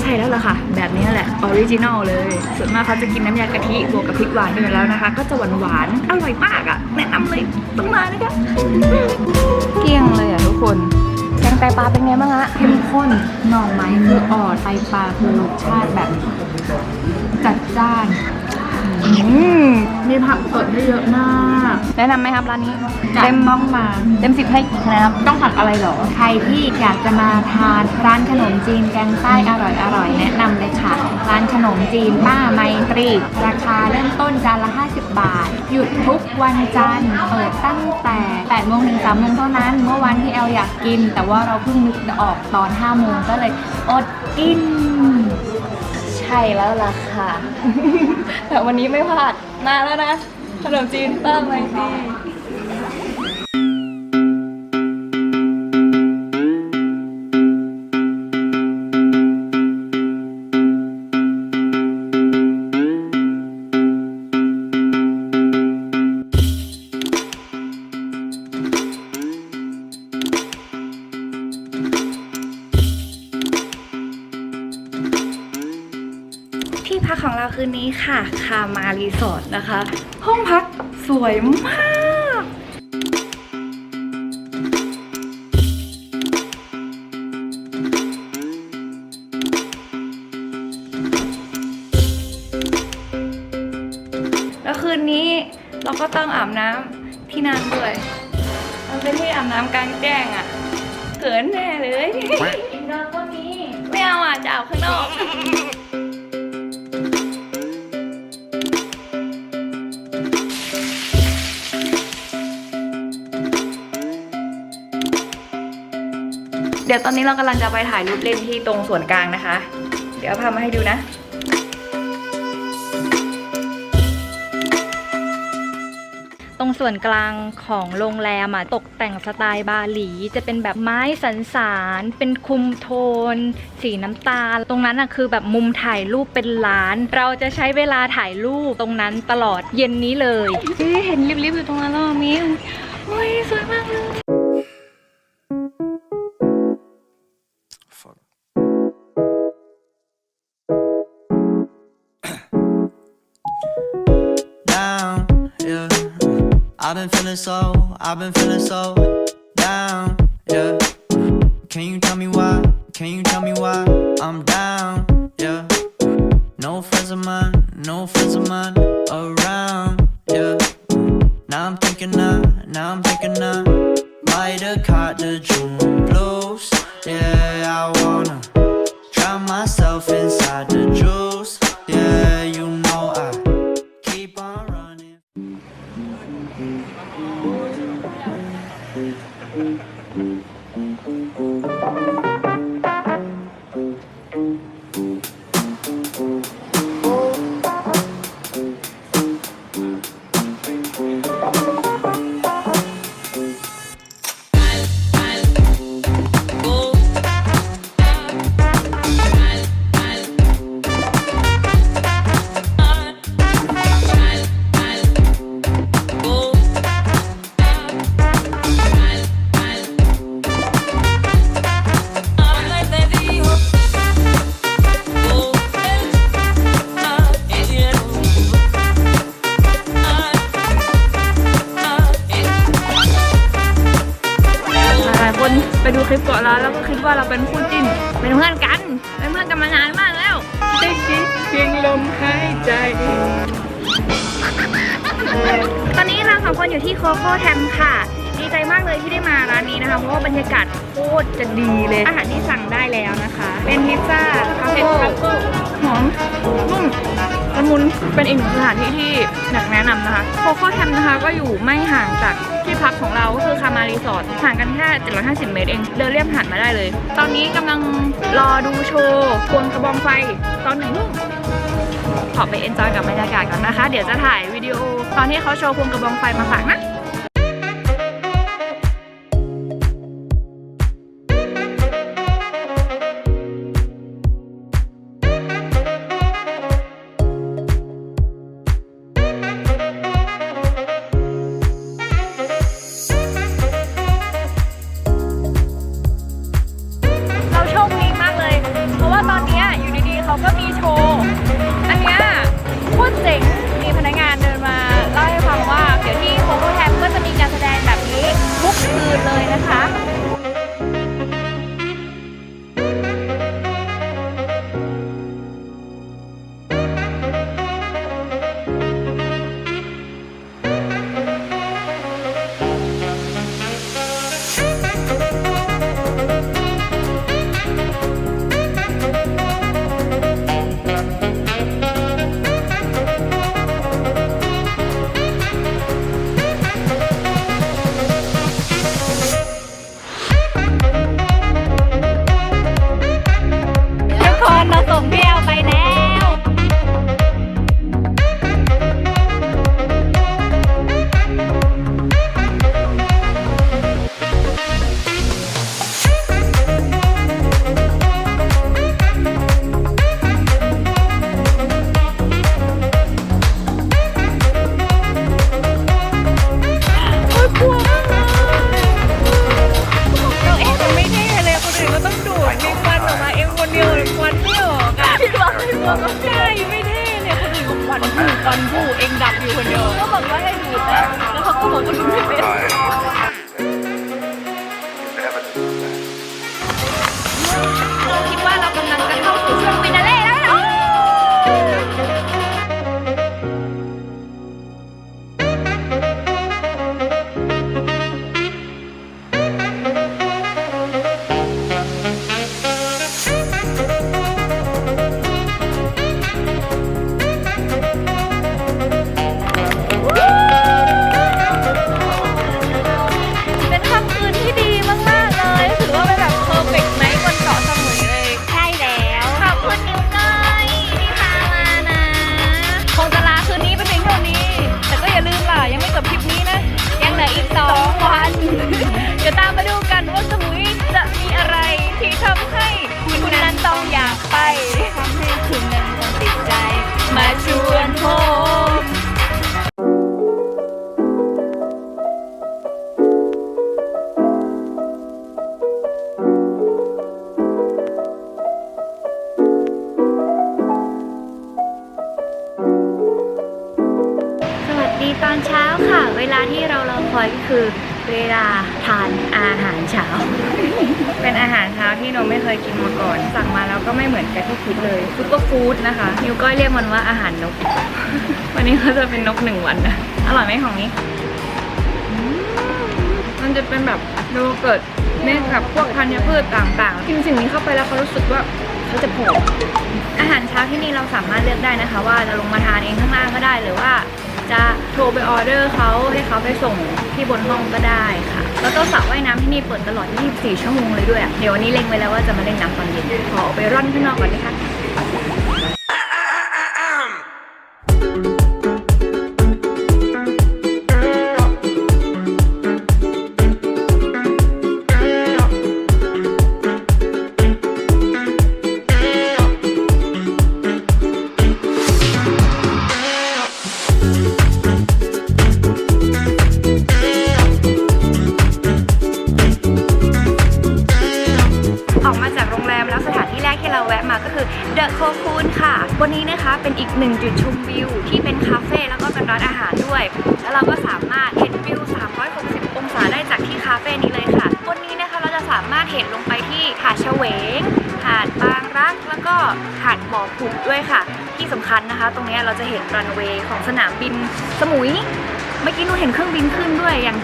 ใช่แล้วล่ะค่ะ แบบนี้แหละออริจินอลเลย ส่วนมากเขาจะกินน้ำยากะทิบวกกับพริกหวานกันอยู่แล้วนะคะ ก็จะหวานหวานๆอร่อยมากอะ แนะนำเลยต้องมานะคะเกลี้ยงเลยอะทุกคนแกงไตปลาเป็นไงบ้างฮะเข้มข้นหน่อไม้คืออ่อนไตปลาคือรสชาติแบบ จัดจ้านอื มมีผักสดให้เยอะมาก แนะนำไหมครับร้านนี้ เต็มต้องมา เต็มสิบให้กี่คะแนนครับ ต้องผักอะไรหรอ ใครที่อยากจะมาทานร้านขนมจีนแกงใต้อร่อยอร่อยๆแนะนำเลยค่ะ ร้านขนมจีนป้าไมตรี ราคาเริ่มต้นจานละ 50 บาท หยุดทุกวันจันทร์เปิดตั้งแต่8โมงถึง3โมงเท่านั้น เมื่อวันที่แอลอยากกิน แต่ว่าเราเพิ่งนึกออกตอน5โมงก็เลยอดกิน ใช่แล้วล่ะค่ะ แต่วันนี้ไม่พลาด มาแล้วนะขนมจีนป้าไมต คืนนี้ค่ะ คามารีสอร์ทนะคะ ห้องพักสวยมากแล้วคืนนี้เราก็ต้องอาบน้ำที่นั่นด้วย มันเป็นที่อาบน้ำกลางแจ้งอะ่ะเขินแน่เลยอินดอร์ก็มีไม่เอาอะจะอาบข้างนอก ดี๋ยวตอนนี้เรากำลังจะไปถ่ายรูปเล่นที่ตรงส่วนกลางนะคะ เดี๋ยวพามาให้ดูนะตรงส่วนกลางของโรงแรมอะตกแต่งสไตล์บาหลี จะเป็นแบบไม้สันสารเป็นคุมโทน สีน้ำตาล ตรงนั้นอะคือแบบมุมถ่ายรูปเป็นล้าน เราจะใช้เวลาถ่ายรูปตรงนั้นตลอดเย็นนี้เลยเฮ้ยเห็นริบๆอยู่ตรงนั้นแล้วมิวโอ้ยสวยมากเลย feeling so, I've been feeling so down, yeah. Can you tell me why? Can you tell me why I'm down, yeah? No friends of mine, no friends of mine around, ก็อยู่ไม่ห่างจากที่พักของเราก็คือคามารีสอร์ทห่างกันแค่ 750 เมตรเอง เดินเรียบหาดมาได้เลย ตอนนี้กำลังรอดูโชว์ควงกระบองไฟตอนหนึ่งขอไปเอนจอยกับบรรยากาศก่อนนะคะ เดี๋ยวจะถ่ายวิดีโอตอนที่เขาโชว์ควงกระบองไฟมาฝากนะ คอยก็คือเวลาทานอาหารเช้า เป็นอาหารเช้าที่โนไม่เคยกินมาก่อน สั่งมาแล้วก็ไม่เหมือนกับที่คิดเลยซุปเปอร์ฟู้ดนะคะนิวก้อยเรียกมันว่าอาหารนก วันนี้เขาจะเป็นนกหนึ่งวันนะอร่อยไหมของนี้ มันจะเป็นแบบโยเกิร์ตเมคกับพวกธัญพืชต่างๆกินสิ่งนี้เข้าไปแล้วเขารู้สึกว่าเขาจะผอมอาหารเช้าที่นี่เราสามารถเลือกได้นะคะ ว่าจะลงมาทานเองข้างล่างก็ได้หรือว่า จะโทรไปออเดอร์เขาให้เขาไปส่งที่บนห้องก็ได้ค่ะ แล้วก็สระว่ายน้ำที่นี่เปิดตลอด 24 ชั่วโมงเลยด้วยอะเดี๋ยววันนี้เล็งไว้แล้วว่าจะมาเล่นน้ำตอนเย็นขอออกไปร่อนข้างนอกก่อนนะคะ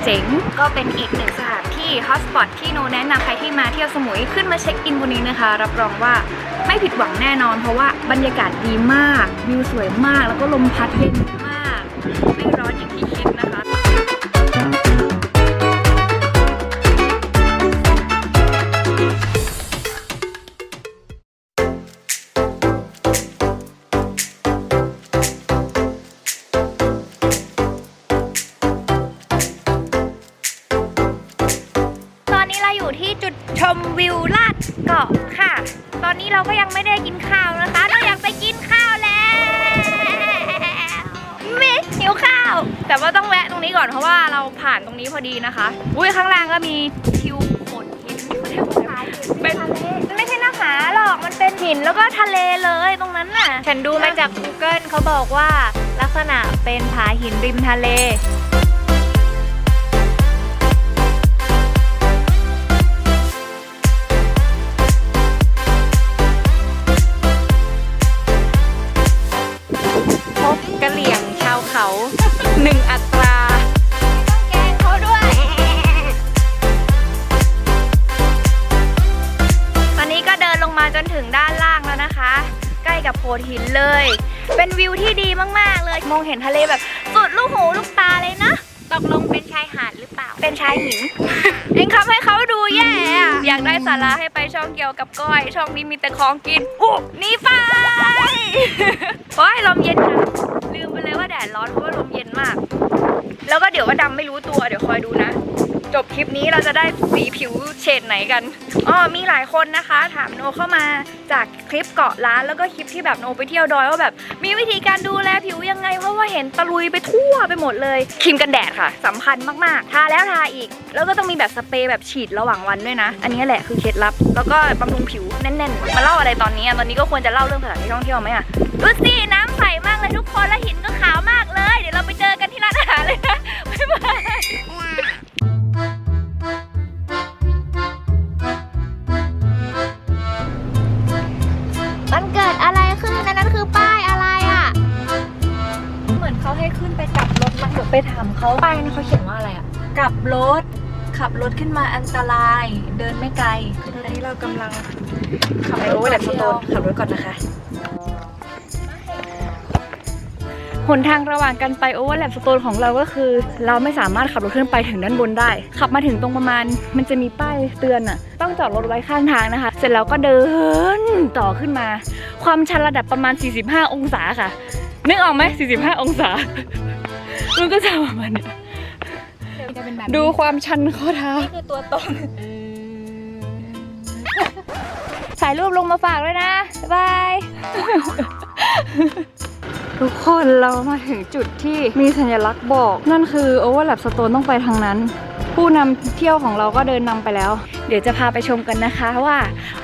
เจ๋งก็เป็นอีกหนึ่งสถานที่ฮอตสปอตที่โนแนะนำใครที่มาเที่ยวสมุยขึ้นมาเช็คอินวันนี้นะคะ รับรองว่าไม่ผิดหวังแน่นอน เพราะว่าบรรยากาศดีมาก วิวสวยมาก แล้วก็ลมพัดเย็นมาก ไม่ร้อนอย่างที่คิดนะคะ ผ่านตรงนี้พอดีนะคะ อุ้ยข้างล่างก็มีทิวโขดหินเป็นไม่ใช่หน้าผาหรอก มันเป็นหินแล้วก็ทะเลเลยตรงนั้นน่ะ ฉันดูมาจาก Google เขาบอกว่าลักษณะเป็นผาหินริมทะเล นทะเลแบบสุดลูกหูลูกตาเลยนะตกลงเป็นชายหาดหรือเปล่า เป็นชายหินเองครับให้เขาดูแย่อะอยากได้สาระให้ไปช่องเกี่ยวกับก้อย ช่องนี้มีแต่ของกินอู้หนี่ไปโอ้ยลมเย็นนะลืมไปเลยว่าแดดร้อนเพราะว่าลมเย็นมาก แล้วก็เดี๋ยวว่าดำไม่รู้ตัวเดี๋ยวคอยดูนะ จบคลิปนี้เราจะได้สีผิวเฉดไหนกันอ๋อมีหลายคนนะคะ ถามโนเข้ามาจากคลิปเกาะร้านแล้วก็คลิปที่แบบโนไปเที่ยวดอยว่าแบบ มีวิธีการดูแลผิวยังไง เพราะว่าเห็นตะลุยไปทั่วไปหมดเลยครีมกันแดดค่ะสำคัญมากๆ ทาแล้วทาอีก แล้วก็ต้องมีแบบสเปรย์แบบฉีดระหว่างวันด้วยนะ อันนี้แหละคือเคล็ดลับ แล้วก็บำรุงผิวแน่นๆ มาเล่าอะไรตอนนี้ตอนนี้ก็ควรจะเล่าเรื่องสถานที่ท่องเที่ยวไหมอะดูสิน้ำใสมากเลยทุกคนและหินก็ขาวมากเลย เดี๋ยวเราไปเจอกันที่ร้านอาหารเลยนะบ๊ายบาย ไปถามเขาไปนี่เขาเขียนว่าอะไรอะกลับรถ ขับรถขึ้นมาอันตราย เดินไม่ไกลคือตอนนี้เรากำลังขับรถไปแบบสโตนขับรถก่อนนะคะหนทางระหว่างกันไปโอเวอร์แลปสโตนของเราก็คือ เราไม่สามารถขับรถขึ้นไปถึงด้านบนได้ ขับมาถึงตรงประมาณ มันจะมีป้ายเตือนอะต้องจอดรถไว้ข้างทางนะคะ เสร็จแล้วก็เดินต่อขึ้นมา ความชันระดับประมาณ 45 องศาค่ะ นึกออกไหม45 องศา มันก็จะประมาณเนี้ยจะเป็นแบบดูความชันข้อเท้าคือตัวตรงถ่ายรูปลงมาฝากด้วยนะ บ๊ายบาย ทุกคนเรามาถึงจุดที่มีสัญลักษณ์บอก นั่นคือ Overlap Stone ต้องไปทางนั้น ผู้นำเที่ยวของเราก็เดินนำไปแล้ว เดี๋ยวจะพาไปชมกันนะคะว่า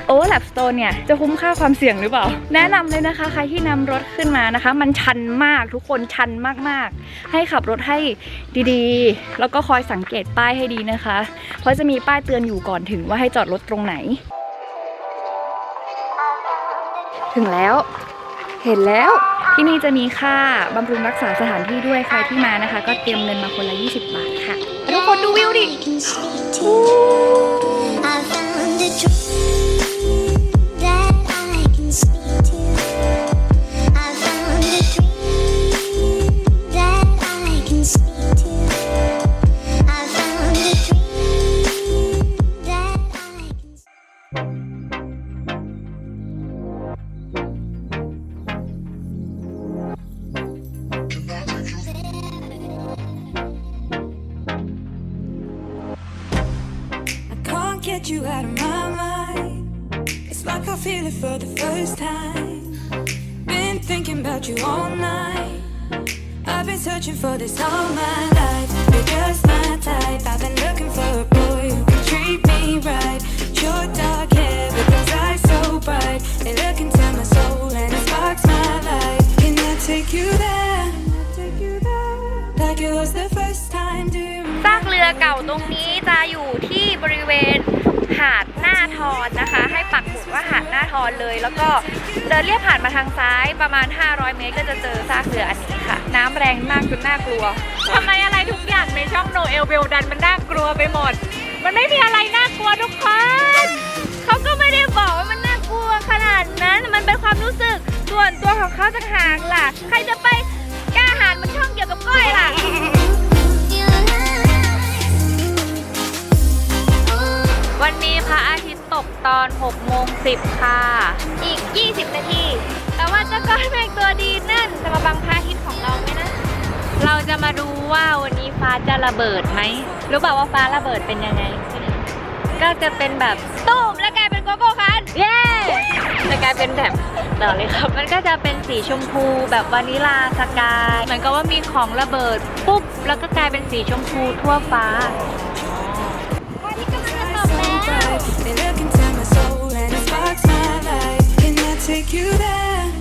โอ l a p Stone เนี่ย จะคุ้มค่าความเสี่ยงหรือเปล่า แนะนำเลยนะคะ ใครที่นำรถขึ้นมานะคะ มันชันมากทุกคนชันมากๆ ให้ขับรถให้ดีๆ แล้วก็คอยสังเกตป้ายให้ดีนะคะ เพราะจะมีป้ายเตือนอยู่ก่อนถึงว่าให้จอดรถตรงไหน ถึงแล้วเห็นแล้วที่นี่จะมีค่าบำรุงรักษาสถานที่ด้วยใครที่มานะคะ ก็เตรียมเงินมาคนละ 20 บาทค่ะ คนดูวิวดิ get you out of my mind. It's like I feel it for the first time. Been thinking about you all night. I've been searching for this all my life. You're just my type. I've been looking for a boy who can treat me right. Your dark hair with those eyes so bright. They look into my soul and it sparks my life. Can I take you there? Take you there? Like it was the first time. Do you ซากเรือเก่าตรงนี้จะอยู่ที่บริเวณ หาดหน้าทอนนะคะ ให้ปักหมุดว่าหาดหน้าทอนเลย แล้วก็เดินเลียบผ่านมาทางซ้ายประมาณ 500 เมตร ก็จะเจอซากเรืออันนี้ค่ะ น้ำแรงมากจนน่ากลัวทำไมอะไรทุกอย่างในช่องโนเอลเบลดันมันน่ากลัวไปหมด มันไม่มีอะไรน่ากลัวทุกคนเขาก็ไม่ได้บอกว่ามันน่ากลัวขนาดนั้นมันเป็นความรู้สึกส่วนตัวของเขาต่างหากล่ะ ใครจะไปกล้าหาญมันช่องเกี่ยวกับก้อยล่ะ วันนี้พระอาทิตย์ตกตอน6โมง10 ค่ะ อีก 20 นาที แต่ว่าเจะก้อนเมฆตัวดีนั่นจะมาบังพระอาทิตย์ของเราไหมนะ เราจะมาดูว่าวันนี้ฟ้าจะระเบิดไหม รู้เปล่าว่าฟ้าระเบิดเป็นยังไง ก็จะเป็นแบบตูมแล้วกลายเป็นโกโก้คัน เย้แล้วกลายเป็นแบบต่อเลยครับ มันก็จะเป็นสีชมพูแบบวานิลาสกาย เหมือนกับว่ามีของระเบิดปุ๊บ แล้วก็กลายเป็นสีชมพูทั่วฟ้า They look my soul and it sparks my life. Can I take you there?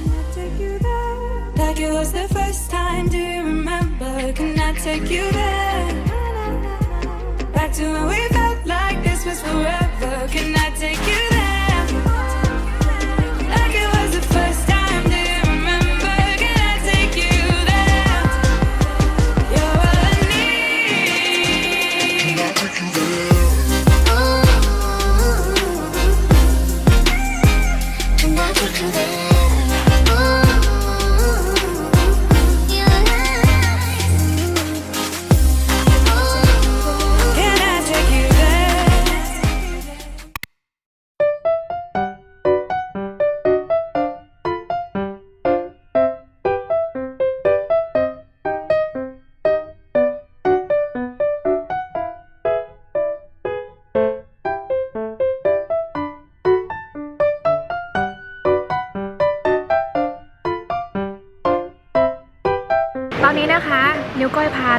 Like it was the first time. Do you remember? Can I take you there? Back to when we felt like this was forever.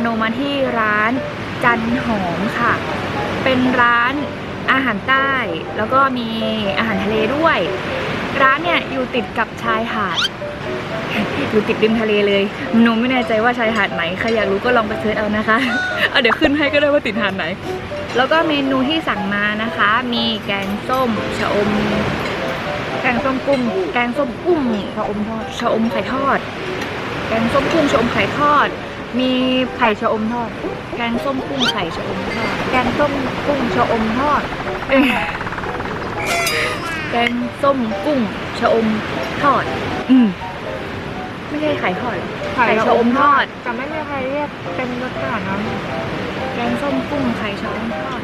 โนมาที่ร้านจันหอมค่ะ เป็นร้านอาหารใต้ แล้วก็มีอาหารทะเลด้วย ร้านเนี่ยอยู่ติดกับชายหาดอยู่ติดริมทะเลเลยหนูไม่แน่ใจว่าชายหาดไหนใครอยากรู้ก็ลองไปเสิร์ชเอานะคะเอาเดี๋ยวขึ้นให้ก็ได้ว่าติดหาดไหน แล้วก็เมนูที่สั่งมานะคะ มีแกงส้มชะอม แกงส้มกุ้ง แกงส้มกุ้งชะอมทอดชะอมไข่ทอด แกงส้มกุ้งชะอมไข่ทอด มีไข่ชะอมทอด แกงส้มกุ้งไข่ชะอมทอด แกงส้มกุ้งชะอมทอดเอ้ยแกงส้มกุ้งชะอมทอด อืมไม่ใช่ไข่ทอดเหรอไข่ชะอมทอดแต่ไม่มีใครเรียกเป็นรสขนาดนั้นแกงส้มกุ้งไข่ชะอมทอด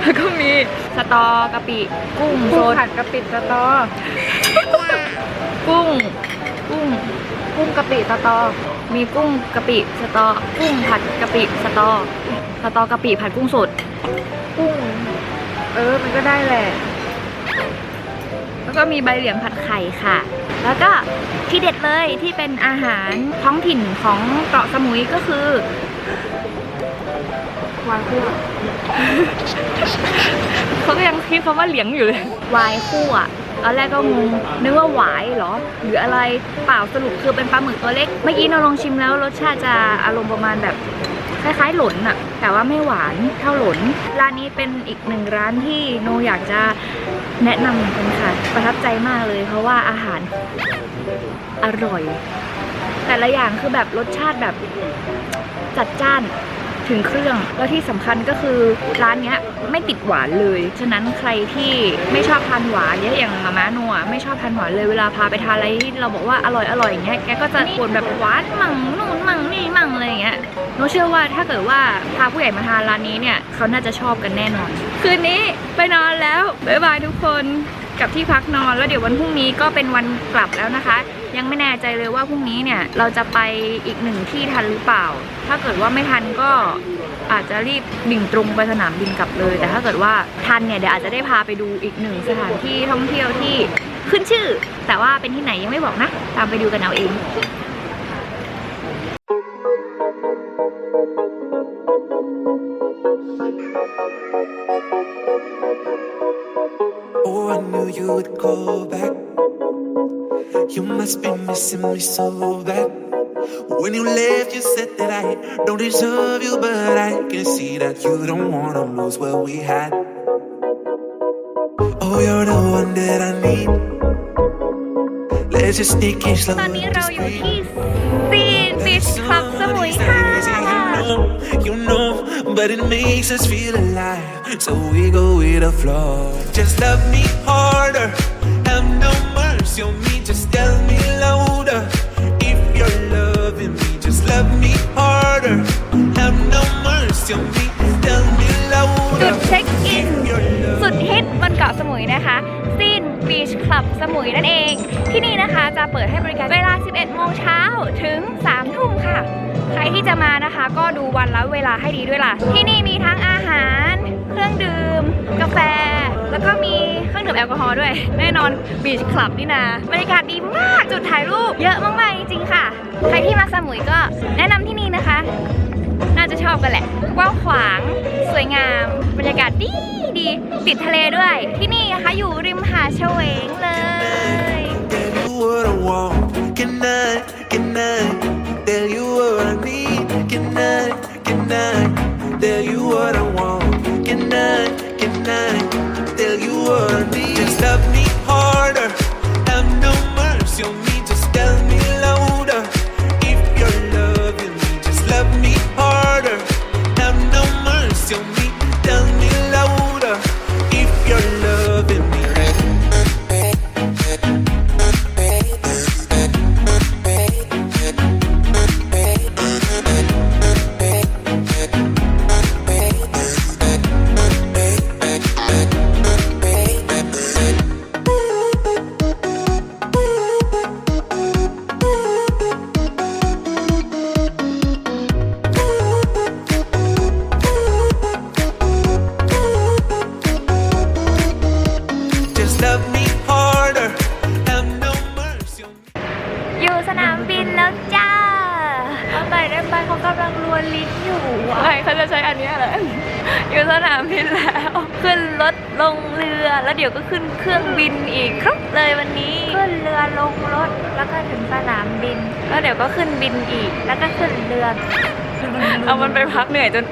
แล้วก็มีสตอกะปิกุ้งโซกุ้งดผัดกะปิสตอ กุ้ง กุ้ง กุ้งกะปิสตอ มีกุ้งกะปิสตอ กุ้งผัดกะปิสตอ สตอกะปิผัดกุ้งสด กุ้ง เออ มันก็ได้แหละ แล้วก็มีใบเหลียงผัดไข่ค่ะ แล้วก็ที่เด็ดเลยที่เป็นอาหารท้องถิ่นของเกาะสมุยก็คือหวายคั่วเขาก็ยังคิดคำว่าเหลียงอยู่เลยวายคั่ว ตอนแรกก็งงนึกว่าหวายเหรอหรืออะไรเปล่าสรุปคือเป็นปลาหมึกตัวเล็กเมื่อกี้เราลองชิมแล้วรสชาติจะอารมณ์ประมาณแบบคล้ายๆหลนอะแต่ว่าไม่หวานเท่าหลนร้านนี้เป็นอีกหนึ่งร้านที่โนอยากจะแนะนำเหมือนกันค่ะ ประทับใจมากเลย เพราะว่าอาหารอร่อย แต่ละอย่างคือแบบรสชาติแบบจัดจ้าน ถึงเครื่อง แล้วที่สำคัญก็คือร้านเนี้ยไม่ติดหวานเลย ฉะนั้นใครที่ไม่ชอบทานหวานเนี่ยอย่างมาม่านอะไม่ชอบทานหวานเลยเวลาพาไปทานอะไรที่เราบอกว่าอร่อยอร่อยอย่างเงี้ยแกก็จะปวนแบบหวานมั่งนู่นมั่งนี่มั่งอะไรอย่างเงี้ยโนเชื่อว่าถ้าเกิดว่าพาผู้ใหญ่มาทานร้านนี้เนี่ยเขาน่าจะชอบกันแน่นอน คืนนี้ไปนอนแล้วบ๊ายบายทุกคนกับที่พักนอนแล้วเดี๋ยววันพรุ่งนี้ก็เป็นวันกลับแล้วนะคะ ยังไม่แน่ใจเลยว่าพรุ่งนี้เนี่ยเราจะไปอีกหนึ่งที่ทันหรือเปล่า ถ้าเกิดว่าไม่ทันก็อาจจะรีบบิ่งตรงไปสนามบินกลับเลย แต่ถ้าเกิดว่าทันเนี่ยเดี๋ยวอาจจะได้พาไปดูอีกหนึ่งสถานที่ท่องเที่ยวที่ขึ้นชื่อ แต่ว่าเป็นที่ไหนยังไม่บอกนะ ตามไปดูกันเอาเอง must be missing me so bad. When you left, you said that I don't deserve you, but I can see that you don't wanna lose what we had. Oh, you're the one that I need. Let's just sneak in slow. ตอนนี้ and เรา just อยู่ breathe. ที่ซีนบีชคลับสมุยค่ะ You know, you know, but it makes us feel alive. So we go with the flow. Just love me harder. Have no mercy on me. จุดเช็คอิน สุดฮิตบนเกาะสมุยนะคะซีนบีชคลับสมุยนั่นเอง ที่นี่นะคะจะเปิดให้บริการเวลา 11 โมงเช้าถึง 3 ทุ่มค่ะ ใครที่จะมานะคะก็ดูวันและเวลาให้ดีด้วยล่ะ ที่นี่มีทั้งอาหาร เครื่องดื่ม กาแฟ แล้วก็มีเครื่องดื่มแอลกอฮอล์ด้วย แน่นอนบีชคลับนี่นะบรรยากาศดีมาก จุดถ่ายรูปเยอะมากๆจริงๆค่ะ ใครที่มาสมุยก็แนะนำที่นี่นะคะ กว้างขวาง สวยงาม บรรยากาศดีดี ติดทะเลด้วย ที่นี่นะคะอยู่ริมหาดเฉวงเลย Tell you what I want.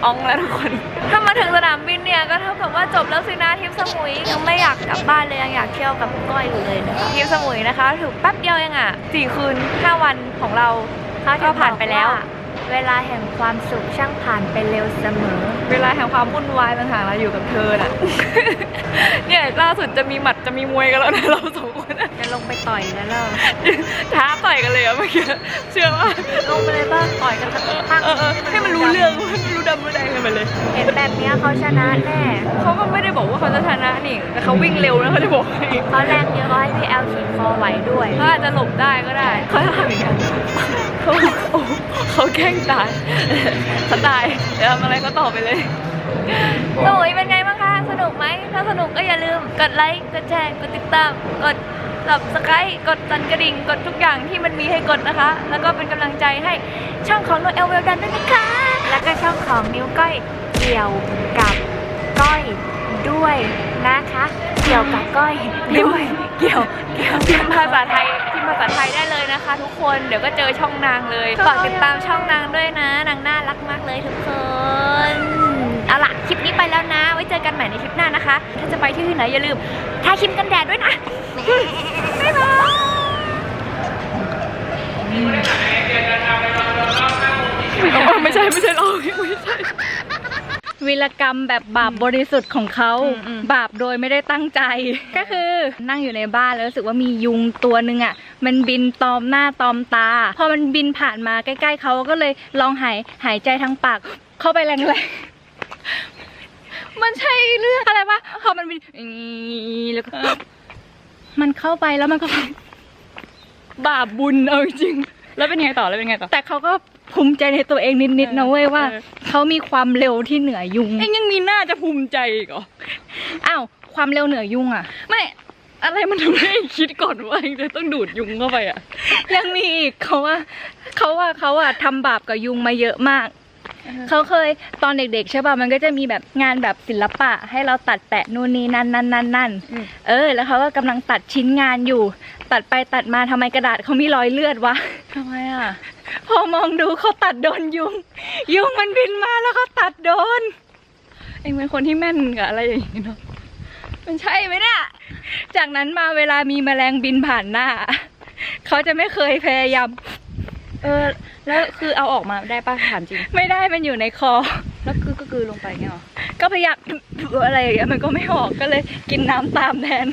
อยจนอ้องแล้วทุกคน ถ้ามาถึงสนามบินเนี่ยก็เท่ากับว่าจบแล้วสินะทริปสมุยยังไม่อยากกลับบ้านเลยยังอยากเที่ยวกับก้อยอยู่เลยนะคะทริปสมุยนะคะถือแป๊บเดียวเองอะสี่คืนห้าวันของเราเขาจะก็ผ่านไปแล้วบอกาเวลาแห่งความสุขช่างผ่านไปเร็วเสมอ เวลาแห่งความวุ่นวายต่างหากเราอยู่กับเธอน่ะ เนี่ยล่าสุดจะมีหมัดจะมีมวยกันแล้วนะเราสองคนอะจะลงไปต่อยแล้วเราท้าต่อยกันเลยอะเมื่อกี้เชื่อว่าลงไปเลยบ้างต่อยกันสักพักเออเออให้มันรู้เรื่องให้มันรู้ ดำรู้แดงกันไปเลย เห็นแบบเนี้ยเขาชนะแน่เขาก็ไม่ได้บอกว่าเขาจะชนะนี่แต่เขาวิ่งเร็วนะเขาจะบอกให้เขาแรงเยอะเขาให้พี่แอลขี่คอไหวด้วยเขาอาจจะหลบได้ก็ได้เขาจะทำอย่างนี้นเขาโอ้เขาแกล้งตายเขาตายเดี๋ยวทำอะไรก็ต่อไปเลยโอ้ยเป็นไงบ้างคะสนุกไหมถ้าสนุกก็อย่าลืมกดไลค์กดแชร์กดติดตามกด subscribe กดสั่นกระดิ่งกดทุกอย่างที่มันมีให้กดนะคะ แล้วก็เป็นกำลังใจให้ช่องของโนเอลเวลดันด้วยนะคะ แล้วก็ช่องของนิ้วก้อยเกี่ยวกับก้อยด้วยนะคะ เกี่ยวกับก้อยด้วยเกี่ยวเกี่ยวพิมพ์ภาษาไทยพิมพ์ภาษาไทยได้เลยนะคะ ทุกคนเดี๋ยวก็เจอช่องนางเลยฝากติดตามช่องนางด้วยนะ นางน่ารักมากเลยทุกคนเอาล่ะคลิปนี้ไปแล้วนะ ไว้เจอกันใหม่ในคลิปหน้านะคะ ถ้าจะไปที่ไหนอย่าลืมทาครีมกันแดดด้วยนะบ๊ายบาย ไม่ใช่ไม่ใช่เราไม่ใช่ วีรกรรมแบบบาปบริสุทธิ์ของเขา อืมอืม บาปโดยไม่ได้ตั้งใจ ก็คือนั่งอยู่ในบ้านแล้วรู้สึกว่ามียุงตัวหนึ่งอะ มันบินตอมหน้าตอมตา พอมันบินผ่านมาใกล้ ๆเขาก็เลยลองหายหายใจทางปาก เข้าไปแรงๆ มันใช่เรื่องอะไรปะพอมันบินอีแล้วก็มันเข้าไปแล้วมันก็ บาปบุญเอาจริง แล้วเป็นไงต่อแล้วเป็นไงต่อ แต่เขาก็ ภูมิใจในตัวเองนิดๆนะเว้ยว่าเออเขามีความเร็วที่เหนือยุงเอ็งยังมีหน้าจะภูมิใจอีกเหรออ้าวความเร็วเหนือยุงอะ ไม่อะไรมันทำให้คิดก่อนว่าเองจะต้องดูดยุงเข้าไปอะยังมีอีกเขาว่าเขาว่าเขาอะทำบาปกับยุงมาเยอะมากเขาเคยตอนเด็กๆใช่ป่ะมันก็จะมีแบบงานแบบศิลปะ ให้เราตัดแปะนู่นนี่นั่นนั่นนั่นนั่นอืมเออ แล้วเขาก็กำลังตัดชิ้นงานอยู่ ตัดไปตัดมาทำไมกระดาษเขามีรอยเลือดวะ ทำไมอะ พอมองดูเขาตัดโดนยุง ยุงมันบินมาแล้วเขาตัดโดน เอ็งเป็นคนที่แม่นกับอะไรอย่างนี้เนาะ มันใช่ไหมเนี่ย จากนั้นมาเวลามีแมลงบินผ่านหน้า เขาจะไม่เคยพยายาม เออ แล้วคือเอาออกมาได้ป่ะถามจริง ไม่ได้มันอยู่ในคอ แล้วคือก็คือลงไปเงี้ยเหรอ ก็พยายามอะไรอย่างเงี้ยมันก็ไม่ออกก็เลยกินน้ำตามแทน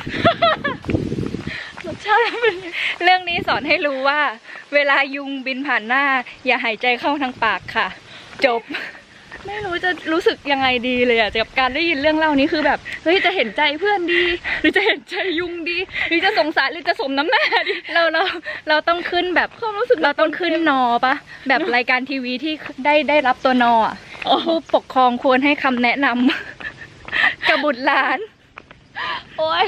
รสชาติมันเป็นเรื่องนี้สอนให้รู้ว่า เวลายุงบินผ่านหน้า อย่าหายใจเข้าทางปากค่ะ จบ ไม่รู้จะรู้สึกยังไงดีเลยอะกับการได้ยินเรื่องเล่านี้คือแบบเฮ้ยจะเห็นใจเพื่อนดี หรือจะเห็นใจยุงดีหรือจะสงสารหรือจะสมน้ำหน้าดีเราเราเราต้องขึ้นแบบความรู้สึกเราต้องขึ้นนอปะแบบรายการทีวีที่ได้ได้รับตัวนออะผู้ปกครองควรให้คำแนะนำกับบุตรหลาน โอ๊ย